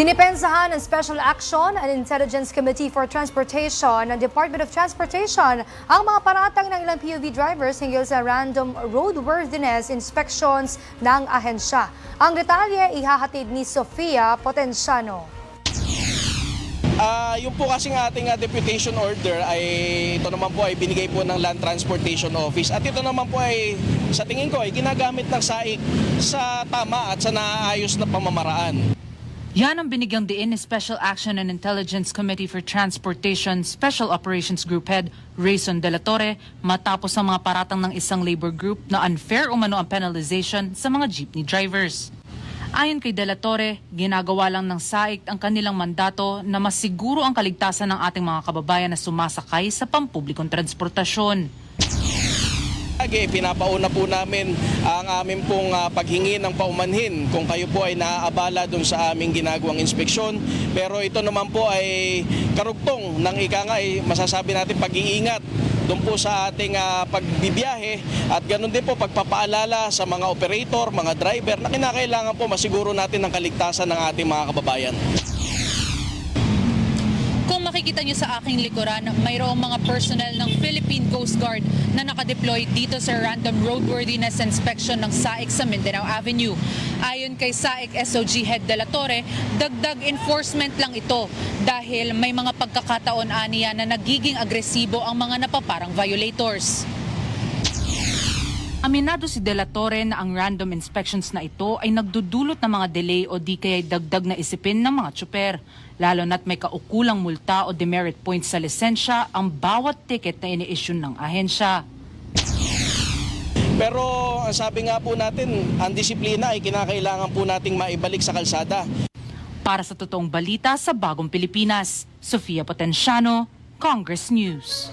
Dinipensahan ng Special Action and Intelligence Committee for Transportation ng Department of Transportation ang mga paratang ng ilang PUV drivers hinggil sa random roadworthiness inspections ng ahensya. Ang detalye ihahatid ni Sofia Potenciano. Ah, yung po kasing ating ah, deputation order ay ito naman po ay binigay po ng Land Transportation Office at ito naman po ay sa tingin ko ay ginagamit ng SAIC sa tama at sa naayos na pamamaraan. Yan ang binigyang diin ni Special Action and Intelligence Committee for Transportation Special Operations Group Head Rayson De La Torre matapos ang mga paratang ng isang labor group na unfair umano ang penalization sa mga jeepney drivers. Ayon kay De La Torre, ginagawa lang ng SAIC ang kanilang mandato na masiguro ang kaligtasan ng ating mga kababayan na sumasakay sa pampublikong transportasyon. Lagi, pinapauna po namin ang aming pong ah, paghingi ng paumanhin kung kayo po ay naaabala dun sa aming ginagawang inspeksyon. Pero ito naman po ay karugtong ng ika nga ay masasabi natin pag-iingat doon po sa ating ah, pagbibiyahe at ganun din po pagpapaalala sa mga operator, mga driver na kinakailangan po masiguro natin ang kaligtasan ng ating mga kababayan. Kung makikita nyo sa aking likuran, mayroong mga personnel ng Philippine Coast Guard na nakadeploy dito sa random roadworthiness inspection ng SAIC sa Mindanao Avenue. Ayon kay SAIC SOG Head de la Torre, dagdag enforcement lang ito dahil may mga pagkakataon aniya na nagiging agresibo ang mga napaparang violators. Aminado si De La Torre na ang random inspections na ito ay nagdudulot ng mga delay o di kaya dagdag na isipin ng mga tsuper. Lalo na't may kaukulang multa o demerit points sa lisensya ang bawat ticket na ini-issue ng ahensya. Pero ang sabi nga po natin, ang disiplina ay kinakailangan po nating maibalik sa kalsada. Para sa totoong balita sa Bagong Pilipinas, Sofia Potenciano, Congress News.